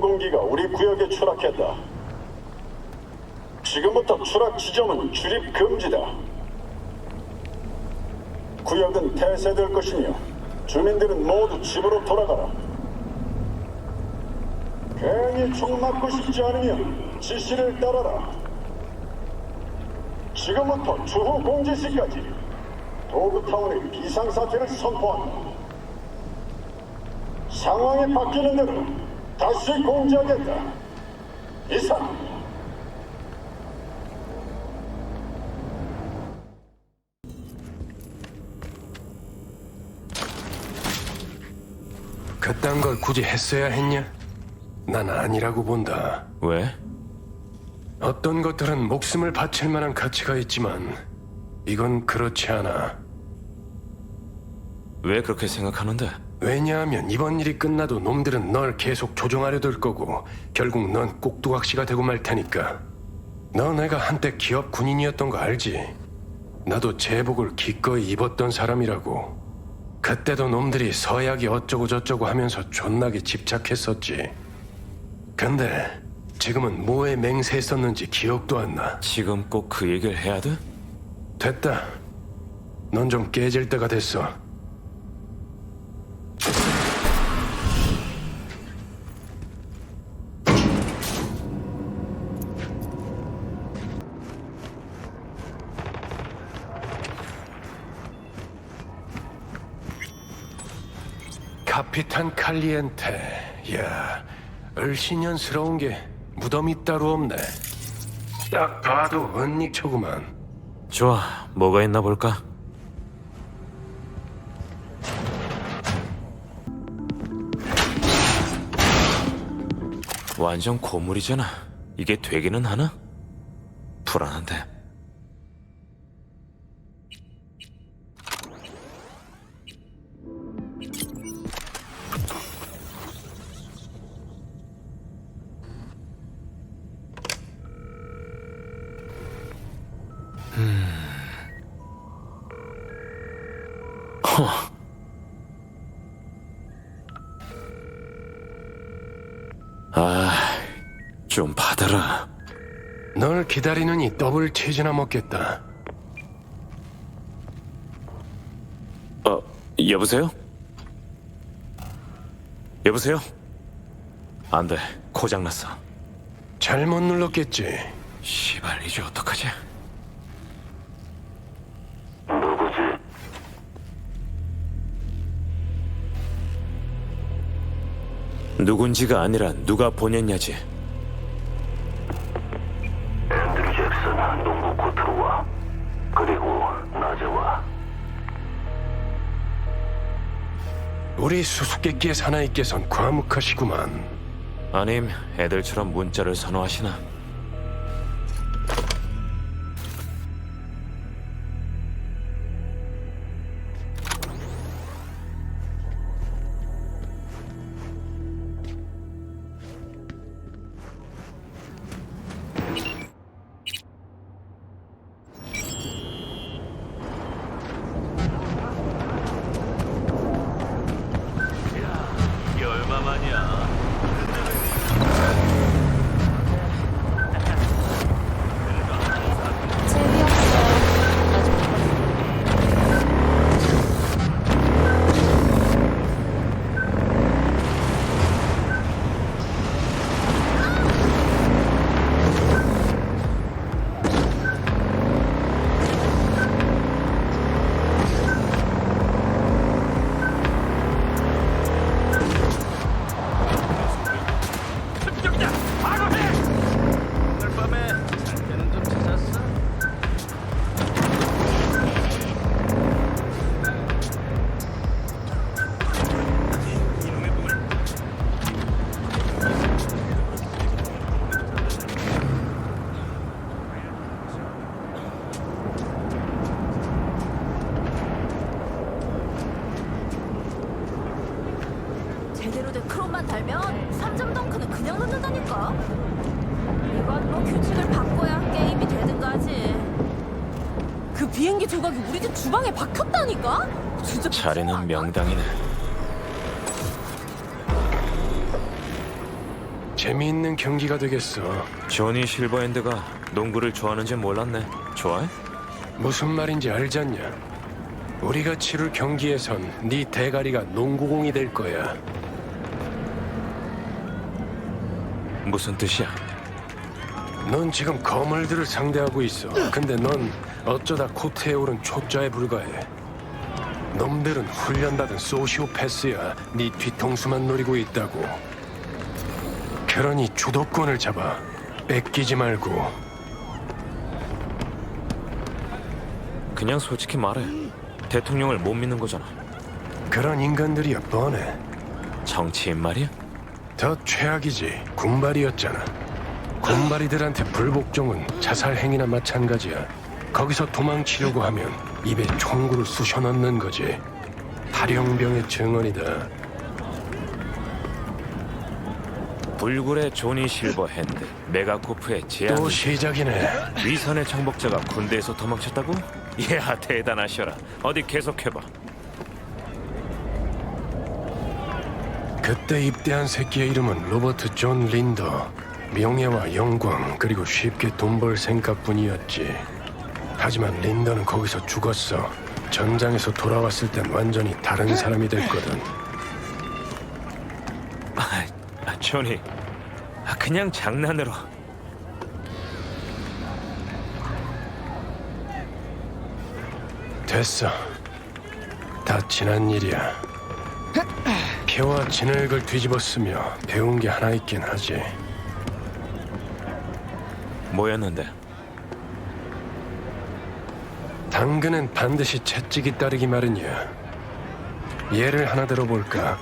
항공기가 우리 구역에 추락했다. 지금부터 추락 지점은 출입 금지다. 구역은 폐쇄될 것이며 주민들은 모두 집으로 돌아가라. 괜히 총 맞고 싶지 않으면 지시를 따라라. 지금부터 추후 공지 시까지 도그타운의 비상사태를 선포한다. 상황이 바뀌는 대로 다시 공지하겠다. 이상. 그딴 걸 굳이 했어야 했냐? 난 아니라고 본다. 왜? 어떤 것들은 목숨을 바칠 만한 가치가 있지만 이건 그렇지 않아. 왜 그렇게 생각하는데? 왜냐하면 이번 일이 끝나도 놈들은 널 계속 조종하려 들 거고 결국 넌 꼭두각시가 되고 말 테니까. 너 내가 한때 기업 군인이었던 거 알지? 나도 제복을 기꺼이 입었던 사람이라고. 그때도 놈들이 서약이 어쩌고 저쩌고 하면서 존나게 집착했었지. 근데 지금은 뭐에 맹세했었는지 기억도 안 나. 지금 꼭 그 얘기를 해야 돼? 됐다. 넌 좀 깨질 때가 됐어. 카피탄 칼리엔테. 야, 을신년스러운 게 무덤이 따로 없네. 딱 봐도 은닉초구만. 좋아, 뭐가 있나 볼까? 완전 고물이잖아. 이게 되기는 하나? 불안한데. 좀 받아라. 널 기다리느니 더블 치즈나 먹겠다. 어, 여보세요? 여보세요? 안 돼, 고장났어. 잘못 눌렀겠지. 시발, 이제 어떡하지? 누군지가 아니라 누가 보냈냐지. 우리 수수께끼의 사나이께선 과묵하시구만. 아님 애들처럼 문자를 선호하시나? 자리는 명당이네. 재미있는 경기가 되겠어. 조니 실버핸드가 농구를 좋아하는지 몰랐네. 좋아해? 무슨 말인지 알잖냐? 우리가 치룰 경기에선 네 대가리가 농구공이 될 거야. 무슨 뜻이야? 넌 지금 거물들을 상대하고 있어. 근데 넌 어쩌다 코트에 오른 초짜에 불과해. 놈들은 훈련받은 소시오패스야. 네 뒤통수만 노리고 있다고. 그러니 주도권을 잡아. 뺏기지 말고. 그냥 솔직히 말해. 대통령을 못 믿는 거잖아. 그런 인간들이야 뻔해. 정치인 말이야? 더 최악이지. 군발이었잖아. 군발이들한테 불복종은 자살 행위나 마찬가지야. 거기서 도망치려고 하면 입에 총구를 쑤셔 넣는 거지. 탈영병의 증언이다. 불굴의 조니 실버 핸드, 메가코프의 제안, 또 시작이네. 위선의 정복자가 군대에서 도망쳤다고? 이야 대단하셔라. 어디 계속해봐. 그때 입대한 새끼의 이름은 로버트 존 린더. 명예와 영광 그리고 쉽게 돈 벌 생각뿐이었지. 하지만 린더는 거기서 죽었어. 전장에서 돌아왔을 땐 완전히 다른 사람이 됐거든. 아, 아, 조니, 아, 그냥 장난으로. 됐어. 다 지난 일이야. 표와 진흙을 뒤집었으며 배운 게 하나 있긴 하지. 뭐였는데? 당근은 반드시 채찍이 따르기 마련이야. 예를 하나 들어볼까?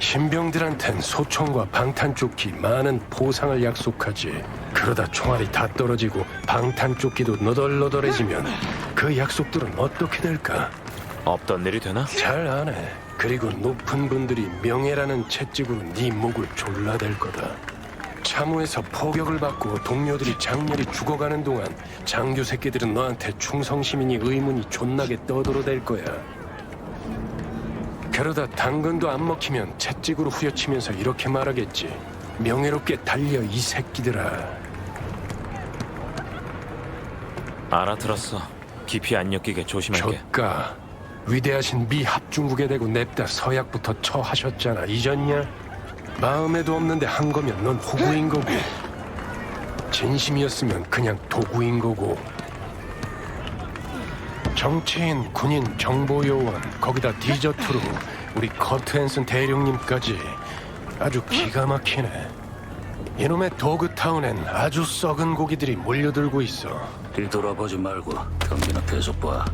신병들한텐 소총과 방탄조끼 많은 보상을 약속하지. 그러다 총알이 다 떨어지고 방탄조끼도 너덜너덜해지면 그 약속들은 어떻게 될까? 없던 일이 되나? 잘 아네. 그리고 높은 분들이 명예라는 채찍으로 네 목을 졸라댈 거다. 참호에서 포격을 받고 동료들이 장렬히 죽어가는 동안 장교 새끼들은 너한테 충성심이니 의문이 존나게 떠들어댈 거야. 그러다 당근도 안 먹히면 채찍으로 후려치면서 이렇게 말하겠지. 명예롭게 달려 이 새끼들아. 알아들었어. 깊이 안 엮이게 조심할게. 조까 위대하신 미 합중국에 대고 냅다 서약부터 처하셨잖아 잊었냐? 마음에도 없는데 한 거면 넌 호구인 거고 진심이었으면 그냥 도구인 거고 정치인, 군인, 정보요원 거기다 디저트로 우리 커트 앤슨 대령님까지 아주 기가 막히네 이놈의 도그타운엔 아주 썩은 고기들이 몰려들고 있어 뒤돌아보지 말고 경기나 계속 봐.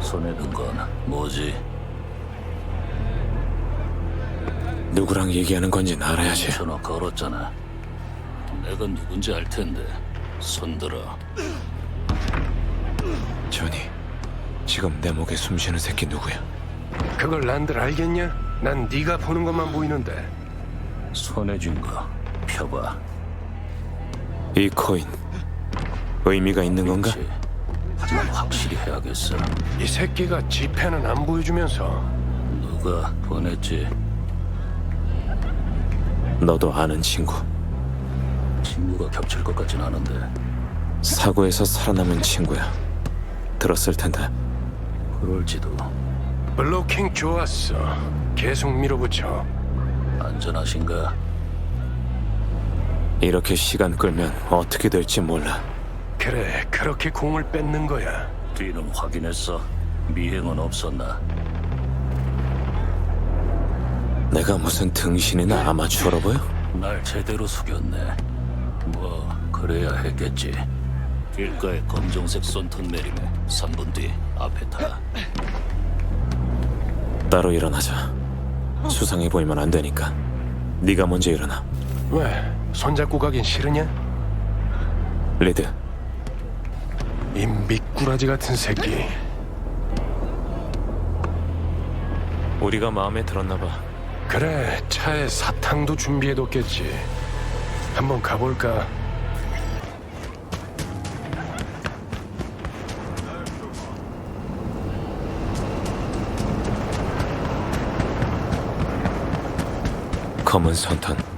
손에 든 건 뭐지? 누구랑 얘기하는 건진 알아야지. 전화 걸었잖아. 내가 누군지 알 텐데 손들어. 조니, 지금 내 목에 숨쉬는 새끼 누구야? 그걸 난들 알겠냐? 난 네가 보는 것만 보이는데 손에 쥔거 펴봐. 이 코인 의미가 있는 건가? 그렇지. 하지만 확실히 해야겠어. 이 새끼가 지폐는 안 보여주면서 누가 보냈지? 너도 아는 친구. 친구가 겹칠 것 같진 않은데 사고에서 살아남은 친구야. 들었을 텐데. 그럴지도 블로킹 좋았어 계속 밀어붙여 안전하신가? 이렇게 시간 끌면 어떻게 될지 몰라. 그래 그렇게 공을 뺏는 거야 뒤는 확인했어. 미행은 없었나? 내가 무슨 등신이나 아마추어로 보여? 날 제대로 숙였네. 뭐 그래야 했겠지. 길가에 검정색 쏜턴 내림에 3분 뒤 앞에 타. 따로 일어나자. 수상해 보이면 안 되니까. 네가 먼저 일어나. 왜 손잡고 가긴 싫으냐? 리드, 이 미꾸라지 같은 새끼 우리가 마음에 들었나 봐. 그래 차에 사탕도 준비해뒀겠지 한번 가볼까? 검은 선턴.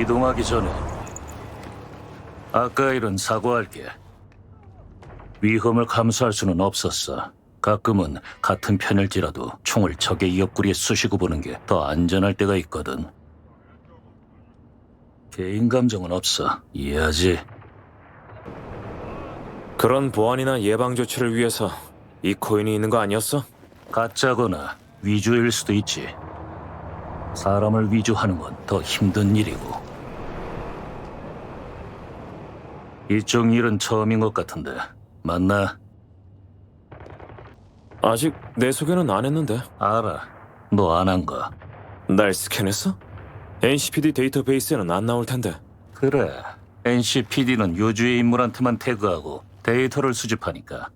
이동하기 전에 아까 일은 사과할게. 위험을 감수할 수는 없었어. 가끔은 같은 편일지라도 총을 적의 옆구리에 쑤시고 보는 게 더 안전할 때가 있거든. 개인 감정은 없어. 이해하지? 그런 보안이나 예방 조치를 위해서 이 코인이 있는 거 아니었어? 가짜거나 위조일 수도 있지. 사람을 위조하는 건 더 힘든 일이고. 이쪽 일은 처음인 것 같은데 맞나? 아직 내 소개는 안 했는데. 알아. 너 안 한 거. 날 스캔했어? NCPD 데이터베이스에는 안 나올 텐데. 그래. NCPD는 요주의 인물한테만 태그하고 데이터를 수집하니까.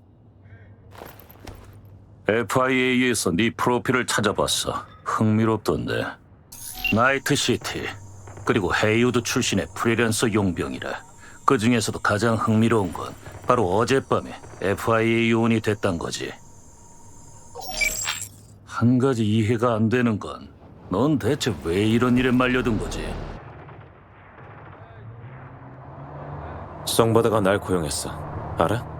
FIA에서 네 프로필을 찾아봤어. 흥미롭던데. 나이트 시티 그리고 헤이우드 출신의 프리랜서 용병이라. 그 중에서도 가장 흥미로운 건 바로 어젯밤에 FIA 요원이 됐단 거지. 한 가지 이해가 안 되는 건 넌 대체 왜 이런 일에 말려든 거지? 성바다가 날 고용했어. 알아?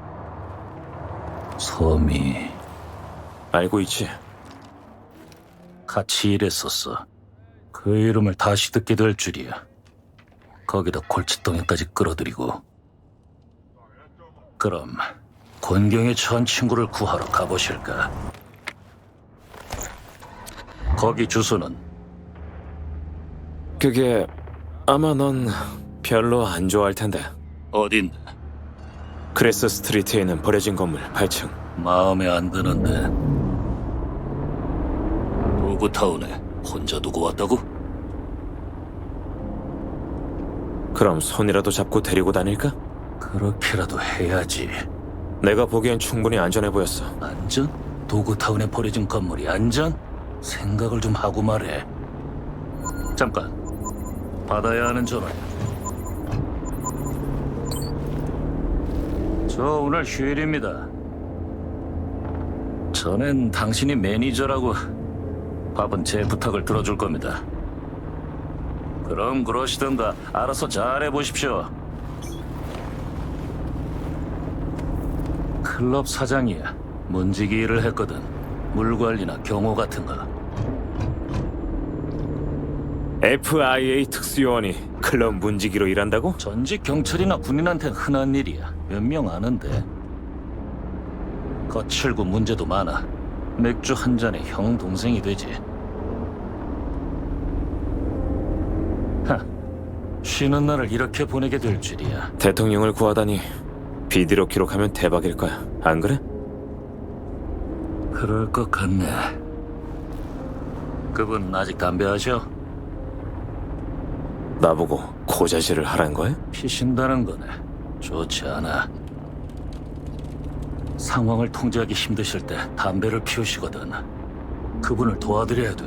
섬이 알고 있지? 같이 일했었어. 그 이름을 다시 듣게 될 줄이야. 거기다 골칫덩이까지 끌어들이고. 그럼 곤경에 처한 친구를 구하러 가보실까? 거기 주소는 그게 아마 넌 별로 안 좋아할 텐데. 어딘데? 크레스 스트리트에 있는 버려진 건물 8층. 마음에 안 드는데. 도구타운에 혼자 두고 왔다고? 그럼 손이라도 잡고 데리고 다닐까? 그렇게라도 해야지. 내가 보기엔 충분히 안전해 보였어. 안전? 도구타운에 버려진 건물이 안전? 생각을 좀 하고 말해. 잠깐. 받아야 하는 전화야. 저 오늘 휴일입니다. 전엔 당신이 매니저라고 밥은 제 부탁을 들어줄 겁니다. 그럼 그러시던가 알아서 잘해 보십시오. 클럽 사장이야. 문지기 일을 했거든. 물 관리나 경호 같은 거. FIA 특수요원이 클럽 문지기로 일한다고? 전직 경찰이나 군인한텐 흔한 일이야. 몇 명 아는데. 거칠고 문제도 많아. 맥주 한 잔에 형 동생이 되지. 쉬는 날을 이렇게 보내게 될 줄이야. 대통령을 구하다니 비디오 기록하면 대박일 거야. 안 그래? 그럴 것 같네. 그분 아직 담배 하셔? 나보고 고자질을 하란 거야? 피신다는 거네. 좋지 않아. 상황을 통제하기 힘드실 때 담배를 피우시거든. 그분을 도와드려야 돼.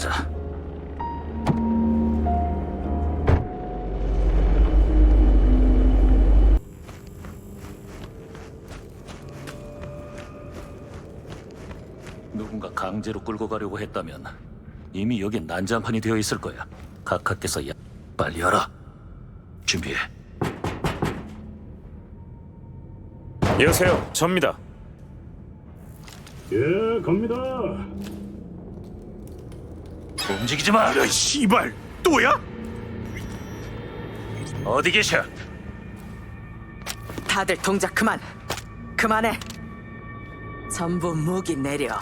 가자. 누군가 강제로 끌고 가려고 했다면 이미 여긴 난장판이 되어 있을 거야. 각하께서 야, 빨리 하라. 준비해. 여보세요, 접니다. 예, 갑니다. 움직이지 마. 야, 씨발 또야? 어디 계셔? 다들 동작 그만. 그만해. 전부 무기 내려.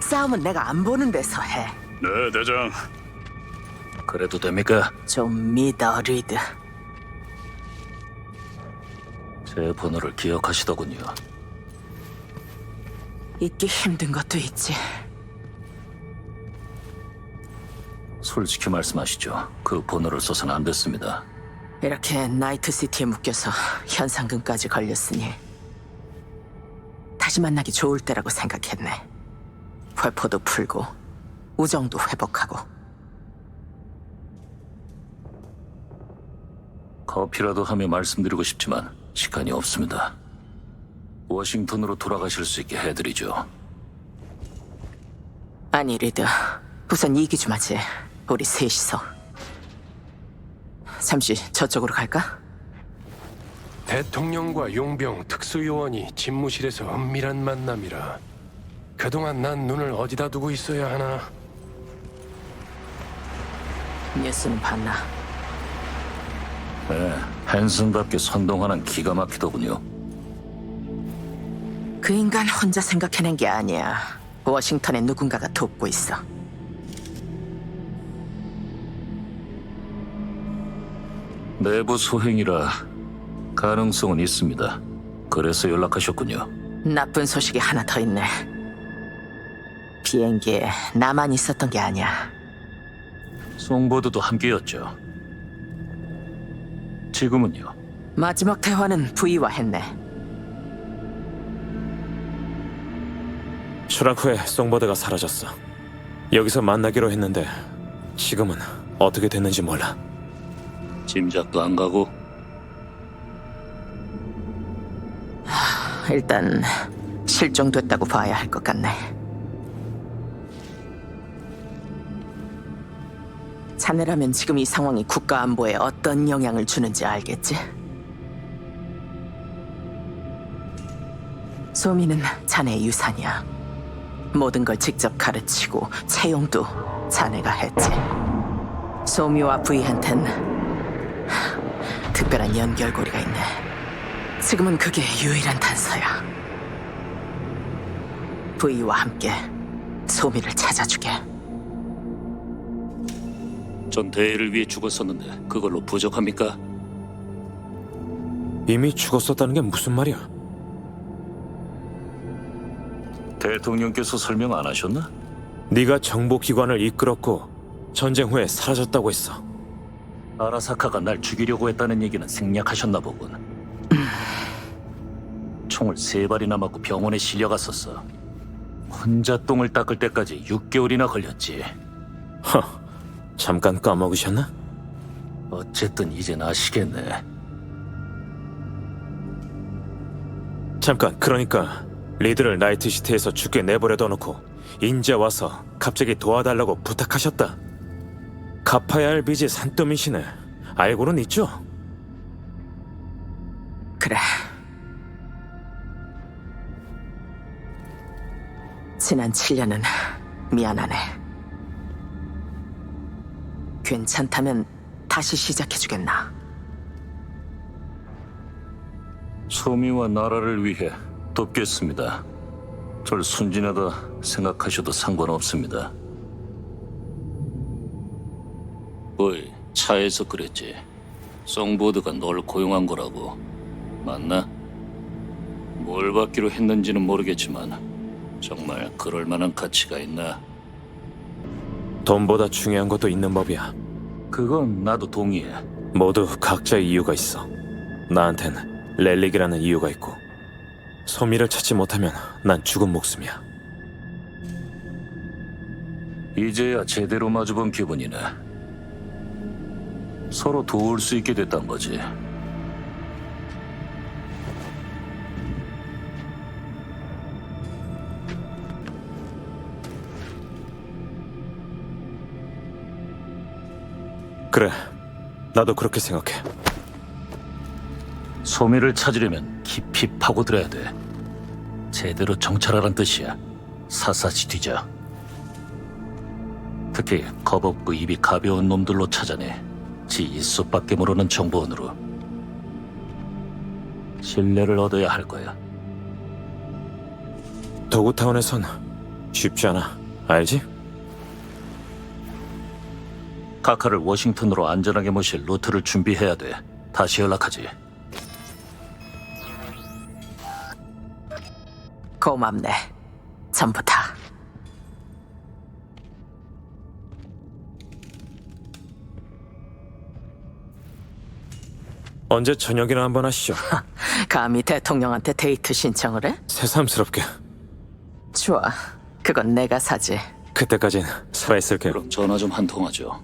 싸움은 내가 안 보는 데서 해. 네, 대장. 그래도 됩니까? 좀 믿어, 리드. 제 번호를 기억하시더군요. 잊기 힘든 것도 있지. 솔직히 말씀하시죠. 그 번호를 써서는 안 됐습니다. 이렇게 나이트시티에 묶여서 현상금까지 걸렸으니 다시 만나기 좋을 때라고 생각했네. 회포도 풀고 우정도 회복하고 커피라도 하며 말씀드리고 싶지만 시간이 없습니다. 워싱턴으로 돌아가실 수 있게 해드리죠. 아니 리드 우선 얘기 좀 하지 우리 셋이서 잠시 저쪽으로 갈까? 대통령과 용병 특수요원이 집무실에서 은밀한 만남이라. 그동안 난 눈을 어디다 두고 있어야 하나? 뉴스는 봤나? 네, 헨슨답게 선동하는 기가 막히더군요. 그 인간 혼자 생각해낸 게 아니야 워싱턴에 누군가가 돕고 있어 내부 소행이라 가능성은 있습니다. 그래서 연락하셨군요. 나쁜 소식이 하나 더 있네 비행기에 나만 있었던 게 아니야 송보드도 함께였죠. 지금은요. 마지막 대화는 부이와 했네 추락 후에 송버드가 사라졌어. 여기서 만나기로 했는데 지금은 어떻게 됐는지 몰라. 짐작도 안 가고 일단 실종됐다고 봐야 할 것 같네. 자네라면 지금 이 상황이 국가 안보에 어떤 영향을 주는지 알겠지? 소미는 자네의 유산이야. 모든 걸 직접 가르치고 채용도 자네가 했지. 소미와 부이한텐 특별한 연결고리가 있네. 지금은 그게 유일한 단서야. 부이와 함께 소미를 찾아주게. 전 대회를 위해 죽었었는데 그걸로 부족합니까? 이미 죽었었다는 게 무슨 말이야? 대통령께서 설명 안 하셨나? 네가 정보기관을 이끌었고 전쟁 후에 사라졌다고 했어. 아라사카가 날 죽이려고 했다는 얘기는 생략하셨나 보군. 총을 세 발이나 맞고 병원에 실려갔었어. 혼자 똥을 닦을 때까지 6개월이나 걸렸지. 허, 잠깐 까먹으셨나? 어쨌든 이젠 아시겠네. 잠깐, 그러니까 리드를 나이트시티에서 죽게 내버려둬 놓고 인제 와서 갑자기 도와달라고 부탁하셨다. 갚아야 할 빚이 산더미시네. 알고는 있죠? 그래. 지난 7년은 미안하네. 괜찮다면 다시 시작해주겠나? 소미와 나라를 위해 돕겠습니다. 절 순진하다 생각하셔도 상관없습니다. 어이, 차에서 그랬지. 송보드가 널 고용한 거라고. 맞나? 뭘 받기로 했는지는 모르겠지만 정말 그럴 만한 가치가 있나? 돈보다 중요한 것도 있는 법이야. 그건 나도 동의해. 모두 각자의 이유가 있어. 나한텐 렐릭이라는 이유가 있고 소미를 찾지 못하면 난 죽은 목숨이야. 이제야 제대로 마주본 기분이네. 서로 도울 수 있게 됐단 거지. 그래, 나도 그렇게 생각해. 소미를 찾으려면 깊이 파고들어야 돼. 제대로 정찰하란 뜻이야. 샅샅이 뒤져. 특히 겁없고 입이 가벼운 놈들로 찾아내. 지 입속밖에 모르는 정보원으로. 신뢰를 얻어야 할 거야. 도구타운에선 쉽지 않아. 알지? 카카를 워싱턴으로 안전하게 모실 루트를 준비해야 돼. 다시 연락하지. 고맙네. 전부 다. 언제 저녁이나 한번 하시죠. 감히 대통령한테 데이트 신청을 해? 새삼스럽게. 좋아. 그건 내가 사지. 그때까진 살아있을게. 그럼 전화 좀 한 통 하죠.